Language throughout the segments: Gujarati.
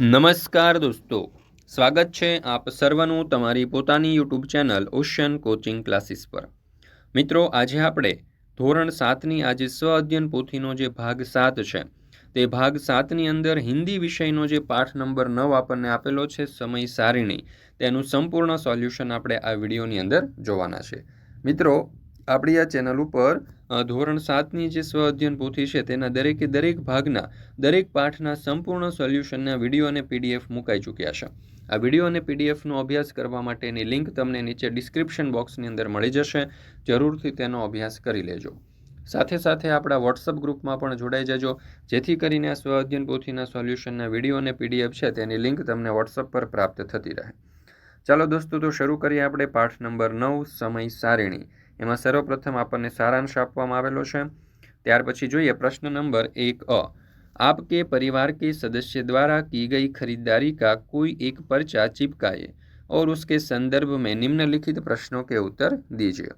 નમસ્કાર દોસ્તો. સ્વાગત છે આપ સર્વનું તમારી પોતાની YouTube channel ocean coaching classes પર. મિત્રો, આજે આપણે ધોરણ સાતની આજે સ્વ અધ્યયન પોથીનો જે ભાગ સાત છે, તે ભાગ સાતની અંદર હિન્દી વિષયનો જે પાઠ નંબર નવ આપણને આપેલો છે, સમય સારિણી. તેનું સંપૂર્ણ સોલ્યુશન આપણે આ વિડીયોની અંદર જોવાના છે. મિત્રો આપણી આ ચેનલ ઉપર ધોરણ સાતની જે સ્વ અધ્યયન પોથી છે તેના દરેકે દરેક ભાગના, દરેક પાઠના સંપૂર્ણ સોલ્યુશનના વીડિયો અને પીડીએફ મુકાઈ ચૂક્યા છે. આ વીડિયો અને પીડીએફનો અભ્યાસ કરવા માટેની લિંક તમને નીચે ડિસ્ક્રિપ્શન બોક્સની અંદર મળી જશે. જરૂરથી તેનો અભ્યાસ કરી લેજો. સાથે સાથે આપણા વોટ્સઅપ ગ્રુપમાં પણ જોડાઈ જજો. જેથી કરીને આ સ્વ અધ્યયન પોથીના સોલ્યુશનના વીડિયો અને પીડીએફ છે તેની લિંક તમને વોટ્સઅપ પર પ્રાપ્ત થતી રહે. ચાલો દોસ્તો, તો શરૂ કરીએ આપણે પાઠ નંબર નવ, સમય સારિણી. એમાં સર્વપ્રથમ આપણને સારાંશ આપવામાં આવેલો છે ત્યાર પછી જોઈએ પ્રશ્ન નંબર એક અ आपके परिवार के सदस्य द्वारा की गई खरीदारी का कोई एक पर्चा चिपकाए और उसके संदर्भ में निम्नलिखित प्रश्नों के उत्तर दीजिए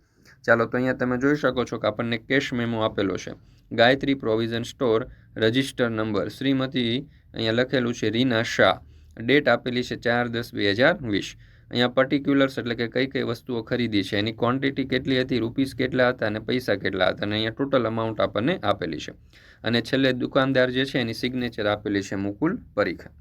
ચાલો તો અહીંયા તમે જોઈ શકો છો કે આપણને કેશ મેમો આપેલો છે Gayatri provision store register number Shrimati અહીંયા લખેલું છે રીના શાહ ડેટ આપેલી છે ચાર દસ બે હજાર વીસ અહીંયા પર્ટિક્યુલર્સ એટલે કે કઈ કઈ વસ્તુઓ ખરીદી છે, એની ક્વોન્ટિટી કેટલી હતી રૂપીસ કેટલા હતા અને પૈસા કેટલા હતા અને અહીંયા ટોટલ અમાઉન્ટ આપણને આપેલી છે. અને છેલ્લે દુકાનદાર જે છે એની સિગ્નેચર આપેલી છે મુકુલ પરીખા.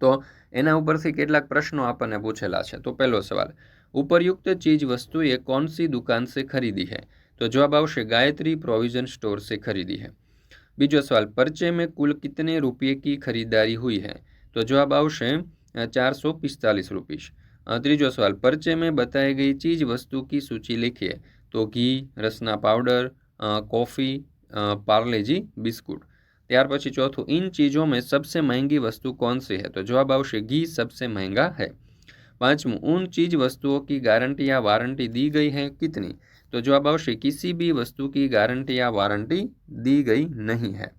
તો એના ઉપરથી કેટલાક પ્રશ્નો આપણને પૂછેલા છે. તો પહેલો સવાલ, ઉપરયુક્ત ચીજ વસ્તુએ કોનસી દુકાન સે ખરીદી હે? તો જવાબ આવશે, ગાયત્રી પ્રોવિઝન સ્ટોર સે ખરીદી હે. બીજો સવાલ, પરચે મેં કુલ કિતને રૂપિયે કી ખરીદારી હુઈ હે? તો જવાબ આવશે ચારસો પિસ્તાલીસ રૂપીસ ત્રીજો સવાલ पर्चे में बताई गई चीज वस्तु की सूची लिखिए तो घी Rasna powder coffee Parle G biscuit ત્યાર પછી ચોથું इन चीज़ों में सबसे महंगी वस्तु कौन सी है तो जवाब આવશે घी सबसे महंगा है पांचवं उन चीज वस्तुओं की गारंटी या वारंटी दी गई है कितनी तो जवाब આવશે किसी भी वस्तु की गारंटी या वारंटी दी गई नहीं है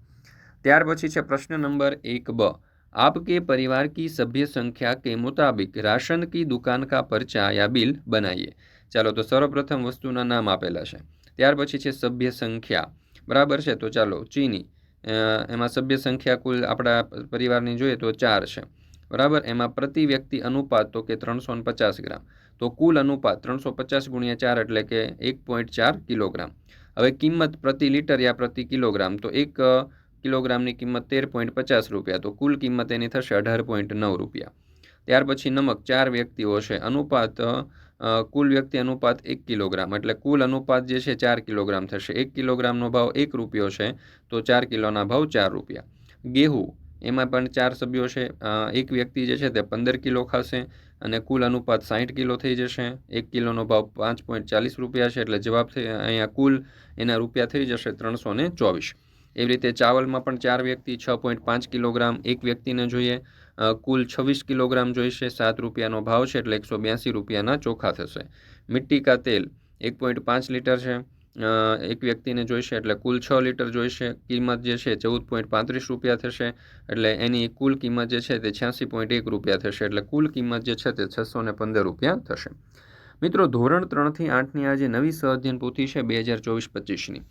ત્યાર પછી છે પ્રશ્ન નંબર એક બ आपके परिवार की सभ्य संख्या के मुताबिक राशन की दुकान का पर्चा या बिल बनाइए ચાલો તો સર્વપ્રથમ વસ્તુના નામ આપેલા છે ત્યાર પછી છે સભ્ય સંખ્યા બરાબર છે તો ચાલો ચીની અ, એમાં સભ્ય સંખ્યા કુલ આપણા પરિવારની જોઈએ તો ચાર છે બરાબર એમાં પ્રતિ વ્યક્તિ અનુપાત તો કે ત્રણસો ને પચાસ ગ્રામ તો કુલ અનુપાત ત્રણસો પચાસ ગુણ્યા ચાર એટલે કે એક પોઈન્ટ ચાર કિલોગ્રામ હવે કિંમત પ્રતિ લીટર યા પ્રતિ કિલોગ્રામ તો એક અ, કિલોગ્રામની કિંમત તેર પોઈન્ટ પચાસ રૂપિયા, તો કુલ કિંમત એની થશે અઢાર પોઈન્ટ નવ રૂપિયા. ત્યાર પછી નમક ચાર વ્યક્તિઓ છે. અનુપાત કુલ વ્યક્તિ અનુપાત એક કિલોગ્રામ, એટલે કુલ અનુપાત જે છે ચાર કિલોગ્રામ થશે. એક કિલોગ્રામનો ભાવ એક રૂપિયો છે, તો ચાર કિલોના ભાવ ચાર રૂપિયા. ગેહું, એમાં પણ ચાર સભ્યો છે. એક વ્યક્તિ જે છે તે પંદર કિલો ખાશે અને કુલ અનુપાત સાહીઠ કિલો થઈ જશે. એક કિલોનો ભાવ પાંચ પોઈન્ટ ચાલીસ રૂપિયા છે, એટલે જવાબ થઈ અહીંયા કુલ એના રૂપિયા થઈ જશે ત્રણસો ચોવીસ. એવી રીતે ચાવલમાં પણ ચાર વ્યક્તિ છ પોઈન્ટ પાંચ કિલોગ્રામ, એક વ્યક્તિને જોઈએ કુલ છવ્વીસ કિલોગ્રામ જોઈશે, સાત રૂપિયાનો ભાવ છે એટલે એકસો બ્યાસી રૂપિયાના ચોખા થશે. મિટ્ટી કા તેલ, એક પોઈન્ટ પાંચ લીટર છે એક વ્યક્તિને જોઈશે એટલે કુલ છ લીટર જોઈશે, કિંમત જે છે ચૌદ પોઈન્ટ પાંત્રીસ રૂપિયા થશે, એટલે એની કુલ કિંમત જે છે તે છ્યાસી પોઈન્ટ એક રૂપિયા થશે, એટલે કુલ કિંમત જે છે તે છસો ને પંદર રૂપિયા થશે. મિત્રો, ધોરણ ત્રણથી આઠની આ જે નવી સ્વઅધ્યયન પોથી છે, બે હજાર ચોવીસ પચીસની.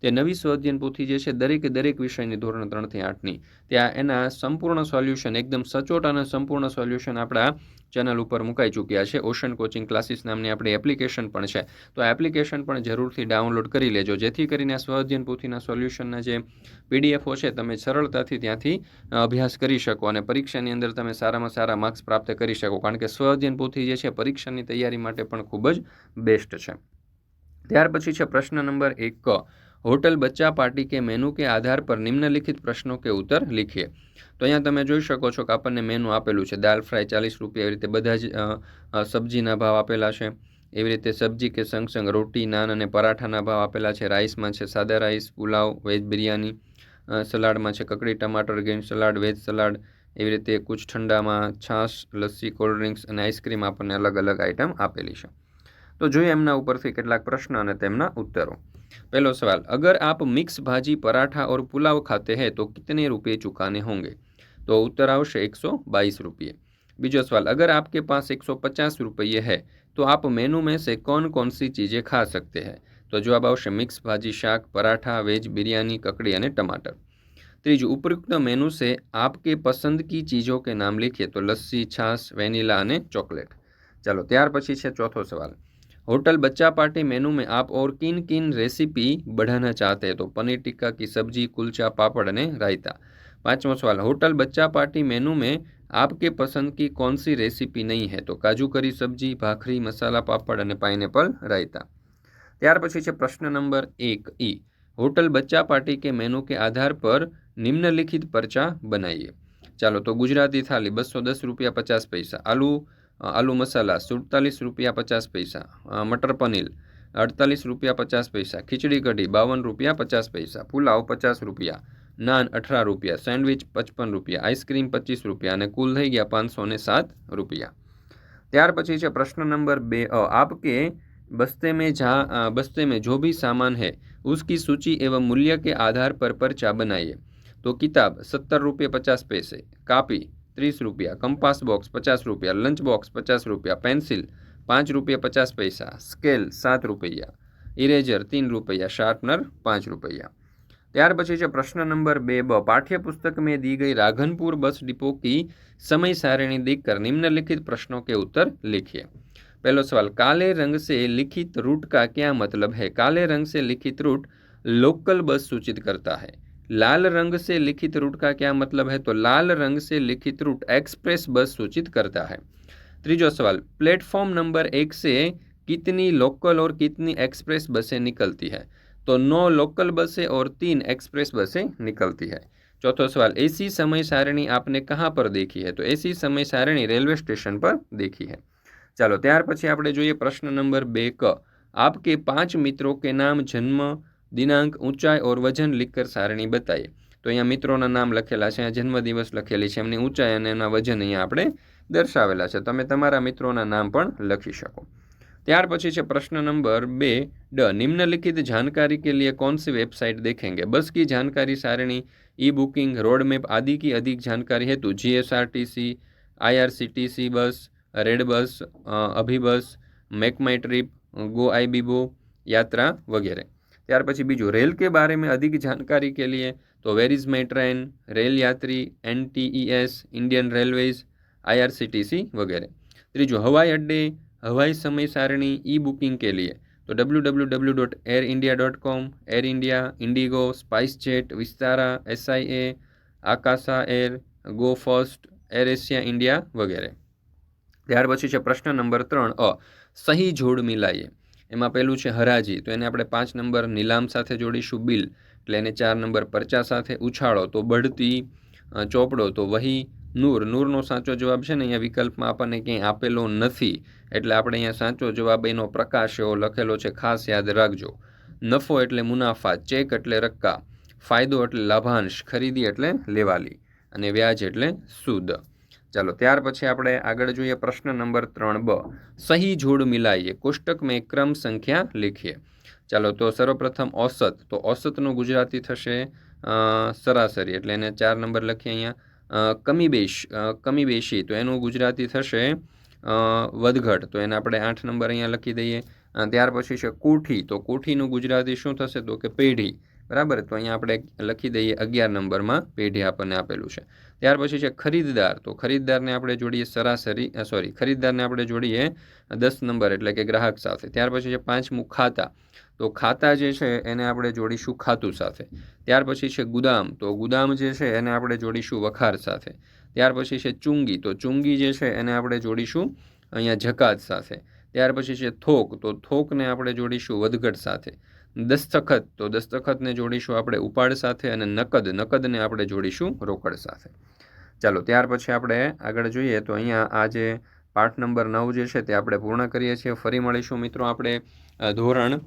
તે નવી સ્વઅધ્યયન પોથી જે છે, દરેકે દરેક વિષયની ધોરણ ત્રણથી આઠની. ત્યાં એના સંપૂર્ણ સોલ્યુશન એકદમ સચોટ અને સંપૂર્ણ સોલ્યુશન આપણા ચેનલ ઉપર મુકાઈ ચૂક્યા છે. ઓશન કોચિંગ ક્લાસીસ નામની આપણી એપ્લિકેશન પણ છે. તો આ એપ્લિકેશન પણ જરૂરથી ડાઉનલોડ કરી લેજો. જેથી કરીને આ સ્વઅધ્યયન પોથીના સોલ્યુશનના જે પીડીએફો છે, તમે સરળતાથી ત્યાંથી અભ્યાસ કરી શકો અને પરીક્ષાની અંદર તમે સારામાં સારા માર્ક્સ પ્રાપ્ત કરી શકો. કારણ કે સ્વઅધ્યયન પોથી જે છે, પરીક્ષાની તૈયારી માટે પણ ખૂબ જ બેસ્ટ છે. ત્યાર પછી છે પ્રશ્ન નંબર એક. હોટલ બચ્ચા પાર્ટી કે મેનુ કે આધાર પર નિમ્નલિખિત પ્રશ્નો કે ઉત્તર લીખીએ. તો અહીંયા તમે જોઈ શકો છો કે આપણને મેનુ આપેલું છે. દાલ ફ્રાય ચાલીસ રૂપિયા, એવી રીતે બધા જ સબ્જીના ભાવ આપેલા છે. એવી રીતે સબ્જી કે સંગ સંગ રોટી, નાન અને પરાઠાના ભાવ આપેલા છે. રાઈસમાં છે સાદા રાઈસ, પુલાવ, વેજ બિરયાની સલાડમાં છે કકડી ટમાટર, ગ્રીન સલાડ, વેજ સલાડ. એવી રીતે કુછ ઠંડામાં છાશ, લસ્સી, કોલ્ડ ડ્રિંક્સ અને આઈસ્ક્રીમ આપણને અલગ અલગ આઇટમ આપેલી છે. तो जो एम पर के प्रश्न उत्तरो તેમના पहलो सवाल अगर आप मिक्स भाजी पराठा और पुलाव खाते हैं तो कितने रुपये चुकाने होंगे तो उत्तर आवश्यक एक सौ बाईस रुपये बीजो सवाल अगर आपके पास एक सौ पचास रुपये है तो आप मेनू में से कौन कौन सी चीज़ें खा सकते हैं तो जवाब आवश्य मिक्स भाजी शाक पराठा वेज बिरयानी ककड़ी और टमाटर तीजू उपयुक्त मेनू से आपके पसंद की चीज़ों के नाम लिखिए तो लस्सी छाछ वेनिला चॉकलेट चलो त्यार पीछे चौथो सवाल होटल बच्चा पार्टी मेनू में आप और किन किन रेसिपी बढ़ाना चाहते हैं तो पनीर टिक्का की सब्जी कुलचा पापड़ અને रायता पांचवा सवाल होटल बच्चा पार्टी मेनू में आपके पसंद की कौन सी रेसिपी नहीं है तो काजू करी सब्जी भाखरी मसाला पापड़ અને પાઇનેપલ રાયતા ત્યાર પછી છે પ્રશ્ન નંબર એક ઈ होटल बच्चा पार्टी के मेनू के आधार पर निम्नलिखित पर्चा बनाइए ચાલો તો ગુજરાતી થાળી બસો દસ રૂપિયા પચાસ પૈસા આલુ અ, આલુ મસાલા સુડતાલીસ રૂપિયા પચાસ પૈસા મટર પનીર અડતાલીસ રૂપિયા પચાસ પૈસા, ખીચડી કઢી બાવન રૂપિયા પચાસ પૈસા, પુલાવ પચાસ રૂપિયા, નાન અઠાર રૂપિયા, સેન્ડવિચ પચપન રૂપિયા, આઈસ્ક્રીમ પચીસ રૂપિયા અને કુલ થઈ ગયા પાંચસો ને સાત રૂપિયા. ત્યાર પછી છે પ્રશ્ન નંબર બે આપકે બસ્તે મેં જા બસ્તે મેં જો ભી સામાન હૈ, ઉસકી સૂચિ એવા મૂલ્ય કે આધાર પર પરચા બનાવીએ તો કિતાબ સત્તર રૂપિયા પચાસ પૈસે, કાપી ત્રીસ રૂપિયા કંપાસ બોક્સ પચાસ રૂપિયા લંચ બોક્સ પચાસ રૂપિયા પેન્સિલ પાંચ રૂપિયા પચાસ પૈસા સ્કેલ સાત રૂપિયા ઇરેજર तीन रुपया शार्पनर पाँच रुपया ત્યાર પછી છે પ્રશ્ન નંબર બે બ पाठ्य पुस्तक में दी गई राघनपुर बस डिपो की समय सारिणी देखकर निम्नलिखित प्रश्नों के उत्तर लिखिए पहला सवाल काले रंग से लिखित रूट का क्या मतलब है काले रंग से लिखित रूट लोकल बस सूचित करता है लाल रंग से लिखित रूट का क्या मतलब है तो लाल रंग से लिखित रूट एक्सप्रेस बस सूचित करता है त्रीजो सवाल प्लेटफॉर्म नंबर एक से कितनी लोकल और कितनी एक्सप्रेस बसें निकलती है तो नौ लोकल बसें और तीन एक्सप्रेस बसें निकलती है चौथा सवाल ऐसी समय सारणी आपने कहाँ पर देखी है तो ऐसी समय सारणी रेलवे स्टेशन पर देखी है ચાલો ત્યાર પછી આપણે જોઈએ પ્રશ્ન નંબર બે ક आपके पांच मित्रों के नाम जन्म दिनांक ऊंचाई और वजन लिखकर सारणी बताइए તો અહીંયા મિત્રોના નામ લખેલા છે અહીંયા જન્મદિવસ લખેલી છે એમની ઊંચાઈ અને એના વજન અહીંયા આપણે દર્શાવેલા છે તમે તમારા મિત્રોના નામ પણ લખી શકો ત્યાર પછી છે પ્રશ્ન નંબર બે ડ निम्नलिखित जानकारी के लिए कौन सी वेबसाइट देखेंगे बस की जानकारी सारणी ई बुकिंग रोड मैप आदि की अधिक जानकारी हेतु G S R T C I R C T C bus red bus a, AbhiBus make my trip Goibibo Yatra वगैरह ત્યાર પછી બીજું, રેલ કે બારે મેં અધિક જાણકારી કે લીએ તો where is my train, Rail Yatri NTES Indian railways IRCTC વગેરે. ત્રીજું, હવાઈ અડ્ડે, હવાઈ સમય સારણી ઈ બુકિંગ કે લીએ તો W W W dot air India dot com, air India, Indigo spice jet Vistara SIA Akasa air, go first, air Asia India વગેરે. ત્યાર પછી છે પ્રશ્ન નંબર ત્રણ, અ, સહી જોડ મિલાઈએ. એમાં પહેલું છે હરાજી. તો એને આપણે પાંચ નંબર નીલામ સાથે જોડીશું બિલ. એટલે એને ચાર નંબર પરચા સાથે ઉછાળો. તો બઢતી ચોપડો. તો વહી, નૂર. નૂરનો સાચો જવાબ છે ને અહીંયા વિકલ્પમાં આપણને ક્યાંય આપેલો નથી. એટલે આપણે અહીંયા સાચો જવાબ, એનો પ્રકાશ એવો લખેલો છે, ખાસ યાદ રાખજો. નફો એટલે મુનાફા, ચેક એટલે રક્કા. ફાયદો એટલે લાભાંશ, ખરીદી એટલે લેવાલી. અને વ્યાજ એટલે સૂદ. ચાલો, ત્યાર પછી આપણે આગળ જોઈએ પ્રશ્ન નંબર ત્રણ બ. સહી જોડ મિલાઈએ કોષ્ટક મેં ક્રમ સંખ્યા લખીએ. ચાલો, તો સર્વપ્રથમ ઓસત તો ઓસતનું ગુજરાતી થશે સરાસરી, એટલે એને ચાર નંબર લખીએ અહીંયા. કમી બેશ કમી બેશી તો એનું ગુજરાતી થશે વધઘટ, તો એને આપણે આઠ નંબર અહીંયા લખી દઈએ. ત્યાર પછી છે કોઠી, તો કોઠીનું ગુજરાતી શું થશે? તો કે પેઢી. બરાબર? તો અહીંયા આપણે લખી દઈએ અગિયાર નંબરમાં પેઢી આપણને આપેલું છે. ત્યાર પછી છે ખરીદદાર. તો ખરીદદારને આપણે જોડીએ સરાસરી સોરી ખરીદદારને આપણે જોડીએ દસ નંબર એટલે કે ગ્રાહક સાથે. ત્યાર પછી છે પાંચમું ખાતા. તો ખાતા જે છે એને આપણે જોડીશું ખાતું સાથે. ત્યાર પછી છે ગુદામ. તો ગુદામ જે છે એને આપણે જોડીશું વખાર સાથે. ત્યાર પછી છે ચુંગી. તો ચુંગી જે છે એને આપણે જોડીશું અહીંયા જકાત સાથે. ત્યાર પછી છે થોક. તો થોકને આપણે જોડીશું વધઘટ સાથે. દસ્તખત. તો દસ્તખતને જોડીશું આપણે ઉપાડ સાથે અને નકદ. નકદને આપણે જોડીશું રોકડ સાથે. ચાલો, ત્યાર પછી આપણે આગળ જોઈએ તો અહીંયા આ જે પાઠ નંબર નવ જે છે તે આપણે પૂર્ણ કરીએ છીએ. ફરી મળીશું મિત્રો આપણે ધોરણ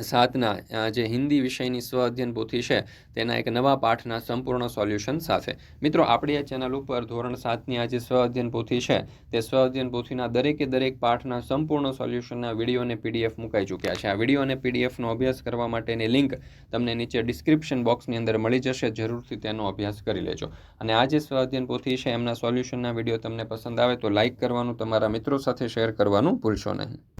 સાતના જે હિન્દી વિષયની સ્વ અધ્યયન પોથી છે, તેના એક નવા પાઠના સંપૂર્ણ સોલ્યુશન સાથે. મિત્રો, આપણી આ ચેનલ ઉપર ધોરણ સાતની આ જે સ્વ અધ્યયન પોથી છે, તે સ્વ અધ્યયન પોથીના દરેકે દરેક પાઠના સંપૂર્ણ સોલ્યુશનના વીડિયો અને પીડીએફ મુકાઈ ચૂક્યા છે. આ વીડિયો અને પીડીએફનો અભ્યાસ કરવા માટેની લિંક તમને નીચે ડિસ્ક્રિપ્શન બોક્સની અંદર મળી જશે. જરૂરથી તેનો અભ્યાસ કરી લેજો. અને આ જે સ્વ અધ્યયન પોથી છે, એમના સોલ્યુશનના વીડિયો તમને પસંદ આવે તો લાઇક કરવાનું, તમારા મિત્રો સાથે શેર કરવાનું ભૂલશો નહીં.